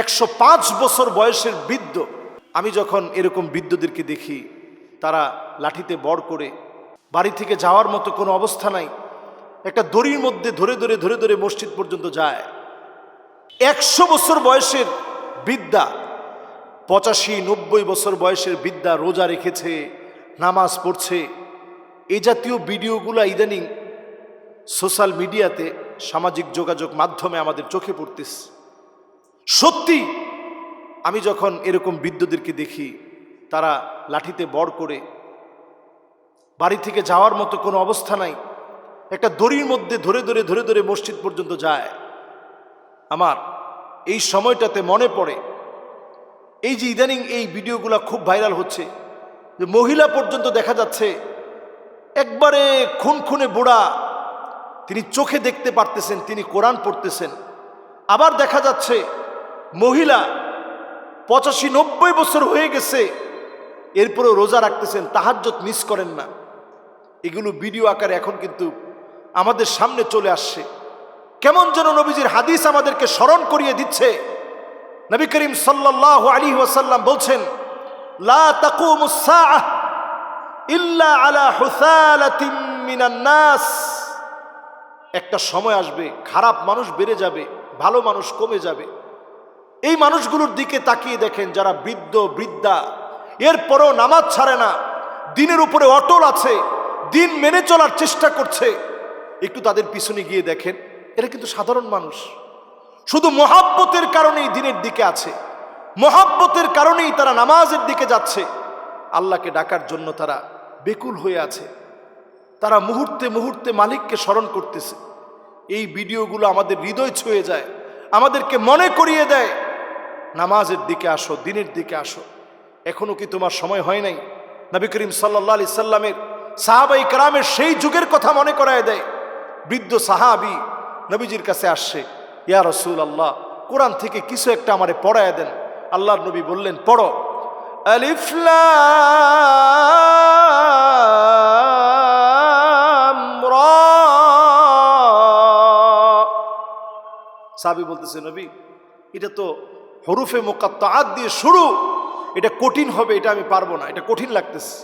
একশো পাঁচ বছর বয়সের বৃদ্ধ, আমি যখন এরকম বৃদ্ধদেরকে দেখি, তারা লাঠিতে বড় করে, বাড়ি থেকে যাওয়ার মতো কোনো অবস্থা নাই, একটা দড়ির মধ্যে ধরে ধরে ধরে ধরে মসজিদ পর্যন্ত যায়। একশো বছর বয়সের বিদ্যা পঁচাশি নব্বই বছর বয়সের বিদ্যা রোজা রেখেছে, নামাজ পড়ছে। এই জাতীয় ভিডিওগুলো ইদানিং সোশ্যাল মিডিয়াতে সামাজিক যোগাযোগ মাধ্যমে আমাদের চোখে পড়তেছে। সত্যি, আমি যখন এরকম বৃদ্ধদেরকে দেখি, তারা লাঠিতে বড় করে, বাড়ি থেকে যাওয়ার মতো কোনো অবস্থা নাই, একটা দড়ির মধ্যে ধরে ধরে ধরে ধরে মসজিদ পর্যন্ত যায়। আমার এই সময়টাতে মনে পড়ে, এই যে ইদানিং এই ভিডিওগুলো খুব ভাইরাল হচ্ছে, যে মহিলা পর্যন্ত দেখা যাচ্ছে, একবারে খুন খুনে বুড়া, তিনি চোখে দেখতে পারতেছেন, তিনি কোরআন পড়তেছেন। আবার দেখা যাচ্ছে মহিলা পঁচাশি নব্বই বছর হয়ে গেছে, এরপরেও রোজা রাখতেছেন তাহাজ্জত মিস করেন না। এগুলো ভিডিও আকারে এখন কিন্তু আমাদের সামনে চলে আসছে। কেমন যেন নবীজির হাদিস আমাদেরকে স্মরণ করিয়ে দিচ্ছে। নবী করিম সাল্লাহ আলী ওয়াসাল্লাম বলছেন, লা আলা নাস। একটা সময় আসবে, খারাপ মানুষ বেড়ে যাবে, ভালো মানুষ কমে যাবে। এই মানুষগুলোর দিকে তাকিয়ে দেখেন যারা বৃদ্ধ, বৃদ্ধা। এরপরও নামাজ ছাড়ে না। দিনের উপরে অটল আছে। দিন মেনে চলার চেষ্টা করছে। একটু তাদের পিছনে গিয়ে দেখেন, এরা কিন্তু সাধারণ মানুষ। শুধু মহাব্বতের কারণেই দিনের দিকে আছে। মহাব্বতের কারণেই তারা নামাজের দিকে যাচ্ছে। আল্লাহকে ডাকার জন্য তারা বেকুল হয়ে আছে। তারা মুহূর্তে মুহূর্তে মালিককে স্মরণ করতেছে। এই ভিডিওগুলো আমাদের হৃদয় ছুঁয়ে যায়। আমাদেরকে মনে করিয়ে দেয়। নামাজের দিকে আসো, দিনের দিকে আসো। এখনও কি তোমার সময় হয় নাই? নবী করিম সাল্লা সাল্লামের সাহাবাই কালামের সেই যুগের কথা মনে করায় দেয়। বৃদ্ধ সাহাবি নবীজির কাছে আসছে, ইয়া রসুল আল্লাহ কোরআন থেকে কিছু একটা আমারে পড়ায় দেন। আল্লাহর নবী বললেন, পড়ো। আলিফলাম রা। সাবি বলতেছে, নবী, এটা তো হরুফে মোকাত্তাত দিয়ে শুরু, এটা কঠিন হবে, এটা আমি পারব না, এটা কঠিন লাগতেছে।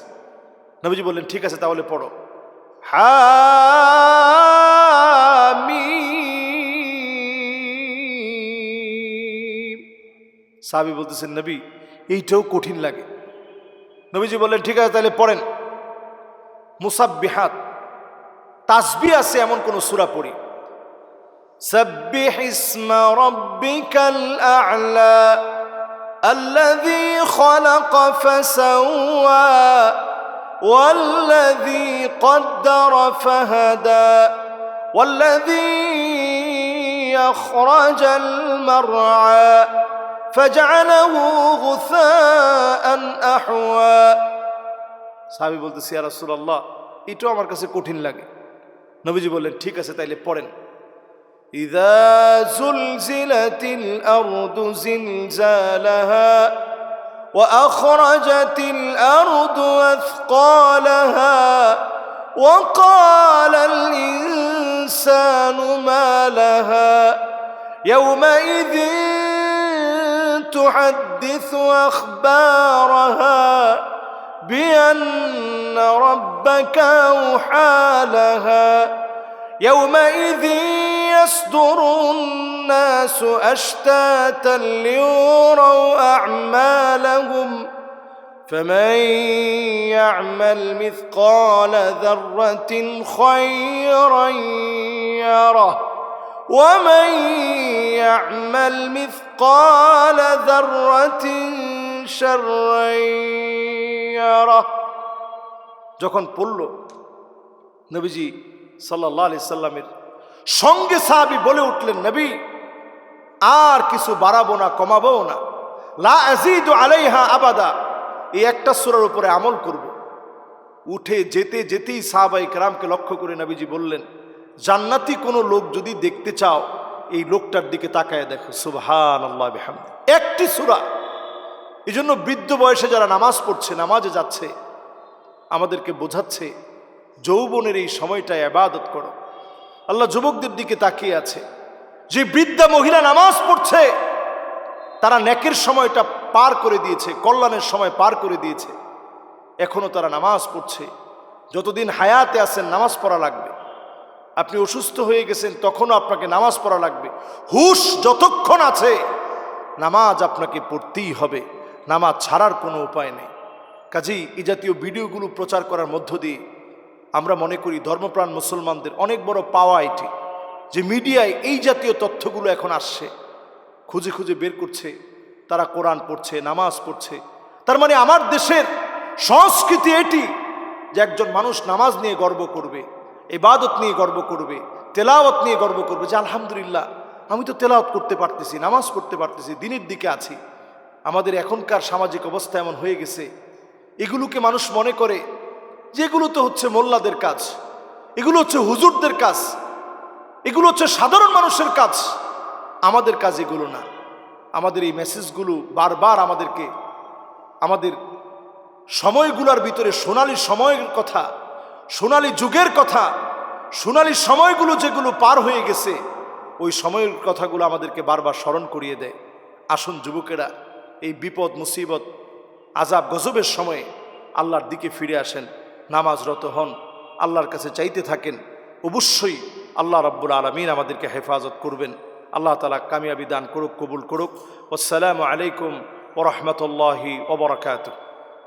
নবীজি বললেন, ঠিক আছে, তাহলে পড়ো। হামিম। সাবি বলতেছেন, নবী, এইটাও কঠিন লাগে। নবীজি বললেন, ঠিক আছে, তাহলে পড়েন। মুসাব্বিহাত তাসবি আছে এমন কোন সূরা পড়ি। سبح اسم ربك الأعلى الذي خلق فسوى والذي قدر فهدى والذي أخرج المرعى فجعله غثاء أحوى সাহাবি বলতেছি ইয়া রাসূলুল্লাহ এটাও আমার কাছে কঠিন লাগে নবীজি বললেন ঠিক আছে তাইলে পড়েন إذا زلزلت الأرض زلزالها وأخرجت الأرض أثقالها وقال الإنسان ما لها يومئذ تحدث أخبارها بأن ربك أوحى لها يومئذ يصدر الناس أشتاتا ليروا أعمالهم فمن يعمل مثقال ذرة خيرا يره ومن يعمل مثقال ذرة شرا يره যখন পড়ল নবীজি সাল্লাহ আলি সাল্লামের সঙ্গে সাহাবি বলে উঠলেন, নবী, আর কিছু বাড়াবো না, কমাবো না। লা আজিদ আলাইহা আবাদা। এই একটা সুরার উপরে আমল করব। উঠে যেতে যেতেই সাহাবাই কারামকে লক্ষ্য করে নবীজি বললেন, জান্নাতি কোনো লোক যদি দেখতে চাও, এই লোকটার দিকে তাকায় দেখো। সুবহান আল্লাহ একটি সুরা। এই জন্য বৃদ্ধ বয়সে যারা নামাজ পড়ছে, নামাজে যাচ্ছে, আমাদেরকে বোঝাচ্ছে, যৌবনের এই সময়টায় আবাদত করো। আল্লাহ যুবকদের দিকে তাকিয়ে আছে। যে বৃদ্ধা মহিলা নামাজ পড়ছে, তারা নেকের সময়টা পার করে দিয়েছে, কল্যাণের সময় পার করে দিয়েছে। এখনও তারা নামাজ পড়ছে। যতদিন হায়াতে আছেন, নামাজ পড়া লাগবে। আপনি অসুস্থ হয়ে গেছেন, তখনও আপনাকে নামাজ পড়া লাগবে। হুশ যতক্ষণ আছে, নামাজ আপনাকে পড়তেই হবে। নামাজ ছাড়ার কোনো উপায় নেই। কাজেই এই জাতীয় ভিডিওগুলো প্রচার করার মধ্য দিয়ে আমরা মনে করি ধর্মপ্রাণ মুসলমানদের অনেক বড় পাওয়া এটি, যে মিডিয়ায় এই জাতীয় তথ্যগুলো এখন আসছে, খুঁজে খুঁজে বের করছে, তারা কোরআন পড়ছে, নামাজ পড়ছে। তার মানে আমার দেশের সংস্কৃতি এটি যে একজন মানুষ নামাজ নিয়ে গর্ব করবে, ইবাদত নিয়ে গর্ব করবে, তেলাওয়াত নিয়ে গর্ব করবে, যে আলহামদুলিল্লাহ, আমি তো তেলাওয়াত করতে পারতেছি, নামাজ পড়তে পারতেছি, দিনের দিকে আছি। আমাদের এখনকার সামাজিক অবস্থা এমন হয়ে গেছে। এগুলোকে মানুষ মনে করে যে এগুলো তো হচ্ছে মোল্লাদের কাজ, এগুলো হচ্ছে হুজুরদের কাজ, এগুলো হচ্ছে সাধারণ মানুষের কাজ। আমাদের কাজ এগুলো না। আমাদের এই মেসেজগুলো বারবার আমাদেরকে, আমাদের সময়গুলোর ভিতরে সোনালি সময়ের কথা, সোনালি যুগের কথা, সোনালি সময়গুলো যেগুলো পার হয়ে গেছে, ওই সময়ের কথাগুলো আমাদেরকে বারবার স্মরণ করিয়ে দেয়। আসুন যুবকেরা, এই বিপদ, মুসিবত আজাব গজবের সময়ে আল্লাহর দিকে ফিরে আসেন। নামাজরত হন, আল্লাহর কাছে চাইতে থাকেন, অবশ্যই আল্লাহ রাব্বুল আলমিন আমাদেরকে হেফাজত করবেন। আল্লাহ তালা কামিয়াবি দান করুক, কবুল করুক। আসসালামু আলাইকুম ওরহমতুল্লাহি ওবরাকাতুহ